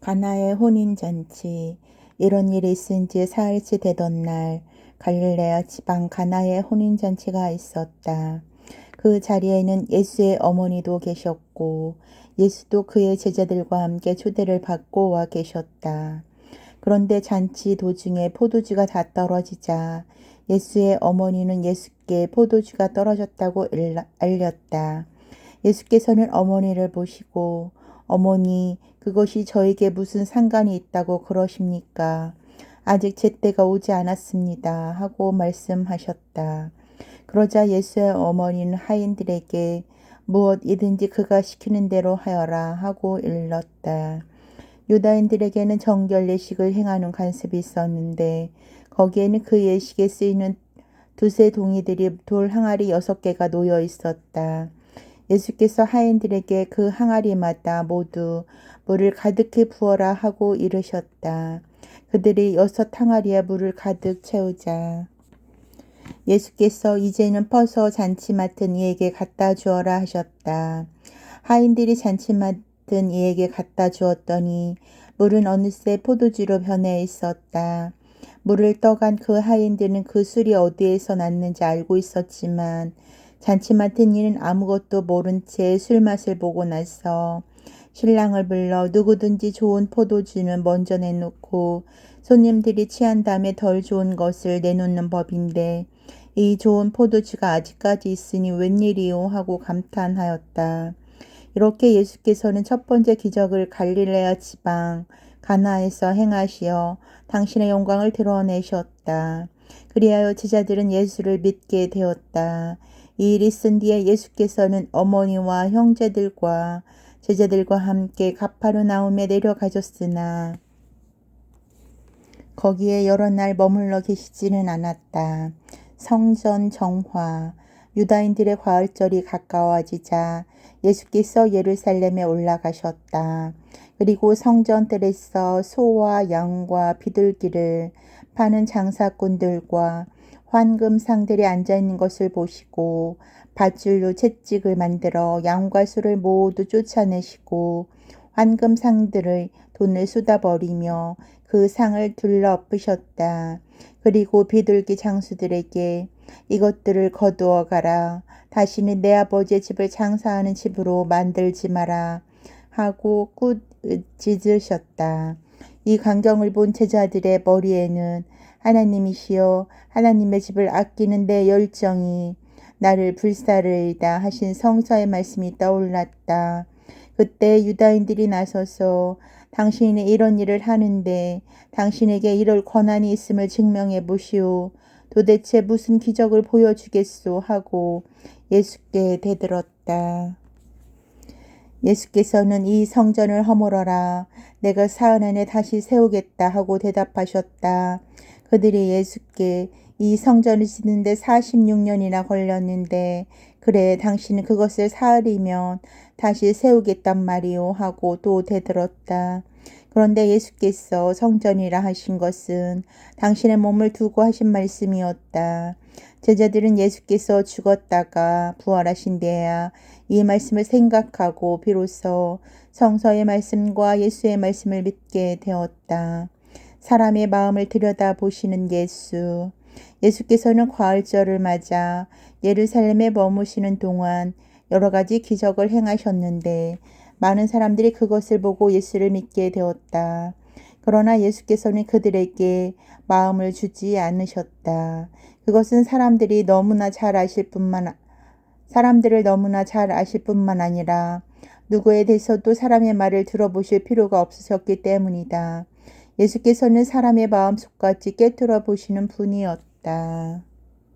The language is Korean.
가나의 혼인잔치 이런 일이 있은 지 사흘째 되던 날 갈릴레아 지방 가나의 혼인잔치가 있었다. 그 자리에는 예수의 어머니도 계셨고 예수도 그의 제자들과 함께 초대를 받고 와 계셨다. 그런데 잔치 도중에 포도주가 다 떨어지자 예수의 어머니는 예수께 포도주가 떨어졌다고 알렸다. 예수께서는 어머니를 보시고 어머니 그것이 저에게 무슨 상관이 있다고 그러십니까? 아직 제 때가 오지 않았습니다. 하고 말씀하셨다. 그러자 예수의 어머니는 하인들에게 무엇이든지 그가 시키는 대로 하여라 하고 일렀다. 유다인들에게는 정결 예식을 행하는 관습이 있었는데 거기에는 그 예식에 쓰이는 두세 동이들이 돌 항아리 여섯 개가 놓여 있었다. 예수께서 하인들에게 그 항아리마다 모두 물을 가득히 부어라 하고 이르셨다. 그들이 여섯 항아리에 물을 가득 채우자. 예수께서 이제는 퍼서 잔치 맡은 이에게 갖다 주어라 하셨다. 하인들이 잔치 맡은 이에게 갖다 주었더니 물은 어느새 포도주로 변해 있었다. 물을 떠간 그 하인들은 그 술이 어디에서 났는지 알고 있었지만 잔치 맡은 이는 아무것도 모른 채 술맛을 보고 나서 신랑을 불러 누구든지 좋은 포도주는 먼저 내놓고 손님들이 취한 다음에 덜 좋은 것을 내놓는 법인데 이 좋은 포도주가 아직까지 있으니 웬일이요 하고 감탄하였다. 이렇게 예수께서는 첫 번째 기적을 갈릴레아 지방 가나에서 행하시어 당신의 영광을 드러내셨다. 그리하여 제자들은 예수를 믿게 되었다. 이 일이 쓴 뒤에 예수께서는 어머니와 형제들과 제자들과 함께 가파르나움에 내려가셨으나 거기에 여러 날 머물러 계시지는 않았다. 성전 정화 유다인들의 과을절이 가까워지자 예수께서 예루살렘에 올라가셨다. 그리고 성전들에서 소와 양과 비둘기를 파는 장사꾼들과 환금 상들이 앉아 있는 것을 보시고 밧줄로 채찍을 만들어 양과 소를 모두 쫓아내시고 황금상들의 돈을 쏟아버리며 그 상을 둘러엎으셨다. 그리고 비둘기 장수들에게 이것들을 거두어 가라. 다시는 내 아버지의 집을 장사하는 집으로 만들지 마라. 하고 꾸 짖으셨다. 이 광경을 본 제자들의 머리에는 하나님이시여 하나님의 집을 아끼는 내 열정이 나를 불사르이다 하신 성서의 말씀이 떠올랐다. 그때 유다인들이 나서서 당신이 이런 일을 하는데 당신에게 이럴 권한이 있음을 증명해 보시오. 도대체 무슨 기적을 보여주겠소 하고 예수께 대들었다. 예수께서는 이 성전을 허물어라. 내가 사흘 안에 다시 세우겠다 하고 대답하셨다. 그들이 예수께 이 성전을 짓는데 46년이나 걸렸는데 그래 당신은 그것을 사흘이면 다시 세우겠단 말이오 하고 또 대들었다. 그런데 예수께서 성전이라 하신 것은 당신의 몸을 두고 하신 말씀이었다. 제자들은 예수께서 죽었다가 부활하신 데야 이 말씀을 생각하고 비로소 성서의 말씀과 예수의 말씀을 믿게 되었다. 사람의 마음을 들여다 보시는 예수. 예수께서는 과일절을 맞아 예루살렘에 머무시는 동안 여러 가지 기적을 행하셨는데 많은 사람들이 그것을 보고 예수를 믿게 되었다. 그러나 예수께서는 그들에게 마음을 주지 않으셨다. 그것은 사람들이 너무나 잘 아실 뿐만 사람들을 너무나 잘 아실 뿐만 아니라 누구에 대해서도 사람의 말을 들어보실 필요가 없으셨기 때문이다. 예수께서는 사람의 마음속까지 깨뜨려 보시는 분이었다.